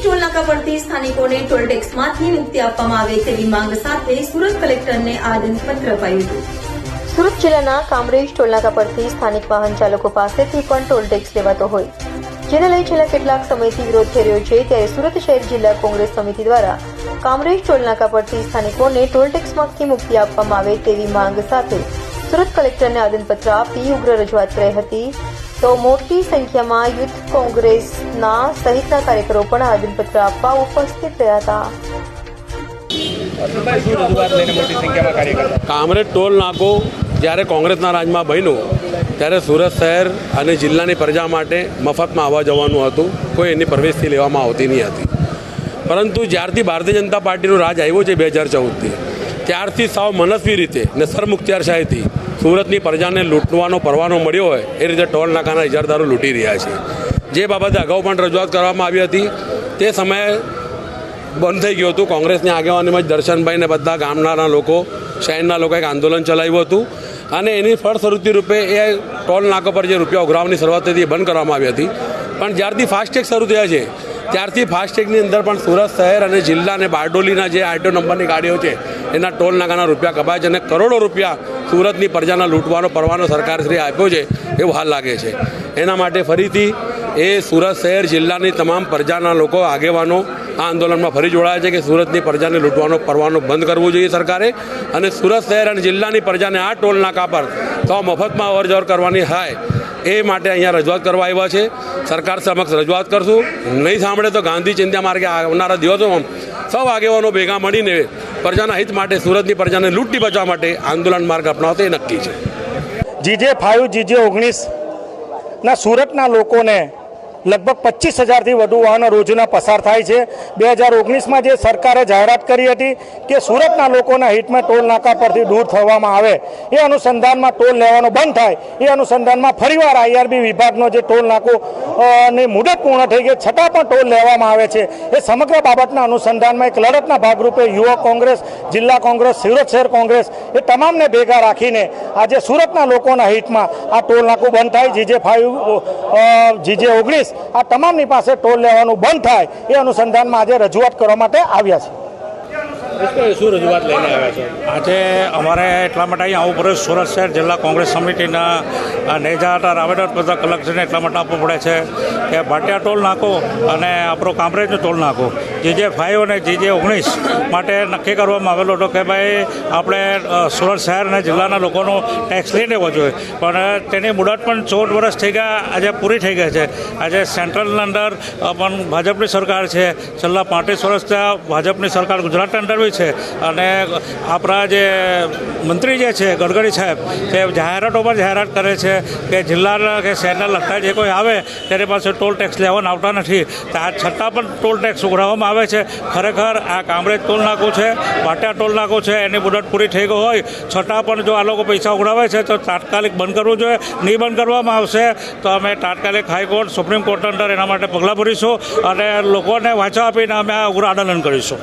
ટોલનાકા પરથી સ્થાનિકોને ટોલ ટેક્સમાંથી મુક્તિ આપવામાં આવે તેવી માંગ સાથે સુરત કલેક્ટરને આવેદનપત્ર અપાયું હતું. સુરત જિલ્લાના કામરેજ ટોલનાકા પરથી સ્થાનિક વાહન ચાલકો પાસેથી પણ ટોલ ટેક્સ લેવાતો હોય. જેને લઈ છેલ્લા કેટલાક સમયથી વિરોધ થઈ રહ્યો છે, ત્યારે સુરત શહેર જિલ્લા કોંગ્રેસ સમિતિ દ્વારા કામરેજ ટોલનાકા પરથી સ્થાનિકોને ટોલ ટેક્સમાંથી મુક્તિ આપવામાં આવે તેવી માંગ સાથે સુરત કલેક્ટરને આવેદનપત્ર આપી ઉગ્ર રજૂઆત કરી હતી. તો મોટી સંખ્યામાં યુથ કોંગ્રેસના સહિતના કાર્યકરો પણ આવેદનપત્ર આપવા ઉપસ્થિત રહ્યા હતા. કામરેજ ટોલ નાકો જ્યારે કોંગ્રેસના રાજમાં બન્યું, ત્યારે સુરત શહેર અને જિલ્લાની પ્રજા માટે મફતમાં આવવા જવાનું હતું. કોઈ એની પ્રવેશથી લેવામાં આવતી નહીં હતી. પરંતુ જ્યારથી ભારતીય જનતા પાર્ટીનું રાજ આવ્યું છે બે હજાર ચૌદથી ત્યારથી સાવ મનસ્વી રીતે ને સરમુખત્યારશાહીથી સુરતની પ્રજાને લૂંટવાનો પરવાનો મળ્યો હોય, એ રીતે ટોલ નાકાના ઇજારદારો લૂંટી રહ્યા છે. જે બાબતે અગાઉ પણ રજૂઆત કરવામાં આવી હતી, તે સમયે બંધ થઈ ગયું હતું. કોંગ્રેસની આગેવાનીમાં જ દર્શનભાઈને બધા ગામના લોકો, શહેરના લોકોએ એક આંદોલન ચલાવ્યું હતું અને એની ફળસ્વરૂપી રૂપે એ ટોલ નાકા પર જે રૂપિયા ઉઘરાવવાની શરૂઆત હતી, એ બંધ કરવામાં આવી હતી. પણ જ્યારથી ફાસ્ટેગ શરૂ થયા છે, ત્યારથી ફાસ્ટેગની અંદર પણ સુરત શહેર અને જિલ્લા અને બારડોલીના જે આરટીઓ નંબરની ગાડીઓ છે એના ટોલ નાકાના રૂપિયા કપાય છે અને કરોડો રૂપિયા સુરતની પ્રજાના લૂંટવાનો, પરવાનો સરકારશ્રીએ આપ્યો છે એવું હાલ લાગે છે. એના માટે ફરીથી એ સુરત શહેર જિલ્લાની તમામ પ્રજાના લોકો આગેવાનો આ આંદોલનમાં ફરી જોડાયા છે કે સુરતની પ્રજાને લૂંટવાનો, પરવાનો બંધ કરવો જોઈએ સરકારે અને સુરત શહેર અને જિલ્લાની પ્રજાને આ ટોલ નાકા પર તો મફતમાં અવર જવર કરવાની હાય એ માટે અહીંયા રજૂઆત કરવા આવ્યા છે. સરકાર સમક્ષ રજૂઆત કરશું. નહીં સાંભળે તો ગાંધી ચિંતા માર્ગે આવનારા દિવસોમાં સૌ આગેવાનો ભેગા મળીને પ્રજાના હિત માટે, સુરતની પ્રજાને લૂંટી બચવા માટે આંદોલન માર્ગ અપનાવતો એ નક્કી છે. જીજે ફાઇવ જીજે ઓગણીસના સુરતના લોકોને લગભગ પચીસ હજારથી વધુ વાહનો રોજના પસાર થાય છે. બે હજાર ઓગણીસમાં જે સરકારે જાહેરાત કરી હતી કે સુરતના લોકોના હિતમાં ટોલ નાકા પરથી દૂર થવામાં આવે, એ અનુસંધાનમાં ટોલ લેવાનો બંધ થાય, એ અનુસંધાનમાં ફરીવાર આઈઆરબી વિભાગનો જે ટોલ નાકો ની મુદત પૂર્ણ થઈ ગઈ, છતાં પણ ટોલ લેવામાં આવે છે. એ સમગ્ર બાબતના અનુસંધાનમાં એક લડતના ભાગરૂપે યુવક કોંગ્રેસ, જિલ્લા કોંગ્રેસ, સુરત શહેર કોંગ્રેસ, એ તમામને ભેગા રાખીને આજે સુરતના લોકોના હિતમાં આ ટોલ નાકું બંધ થાય, જીજે ફાઇવ જીજે ઓગણીસ આ તમામની પાસે ટોલ લેવાનું બંધ થાય એ અનુસંધાનમાં આજે રજૂઆત કરવા માટે આવ્યા છે. શું રજૂઆત લઈને આવ્યા છો? આજે અમારે એટલા માટે અહીંયા આવવું પડે સુરત શહેર જિલ્લા કોંગ્રેસ સમિતિના નેજા બધા કલેક્ટરને એટલા માટે આપવું પડે છે કે ભાટિયા ટોલ નાખો અને આપણો કામરેજનો ટોલ નાખો. જે જે ફાઇવ અને જે જે ઓગણીસ માટે નક્કી કરવામાં આવેલો હતો કે ભાઈ આપણે સુરત શહેર અને જિલ્લાના લોકોનો ટેક્સ લઈ લેવો જોઈએ. પણ તેની મુદત પણ ચૌદ વર્ષ થઈ ગયા, આજે પૂરી થઈ ગઈ છે. આજે સેન્ટ્રલની અંદર પણ ભાજપની સરકાર છે. છેલ્લા પાંત્રીસ વર્ષથી આ ભાજપની સરકાર ગુજરાતની અંદર બી છે અને આપણા જે મંત્રી જે છે ગડકરી સાહેબ, તે જાહેરાતો પર જાહેરાત કરે છે કે જિલ્લાના કે શહેરના લગતા જે કોઈ આવે, તેની પાસે ટોલ ટેક્સ લેવાના આવતા નથી. આ છતાં પણ ટોલ ટેક્સ ઉઘરાવવામાં આવે છે. ખરેખર આ કામરેજ ટોલ નાકું છે, પાટિયા ટોલ નાકું છે, એની મુદત પૂરી થઈ ગઈ હોય, છતાં પણ જો આ લોકો પૈસા ઉઘરાવે છે, તો તાત્કાલિક બંધ કરવું જોઈએ. નહીં બંધ કરવામાં આવશે, તો અમે તાત્કાલિક હાઈકોર્ટ, સુપ્રીમ કોર્ટ અંદર એના માટે પગલાં ભરીશું અને લોકોને વાંચા આપીને અમે આ ઉગ્ર આંદોલન કરીશું.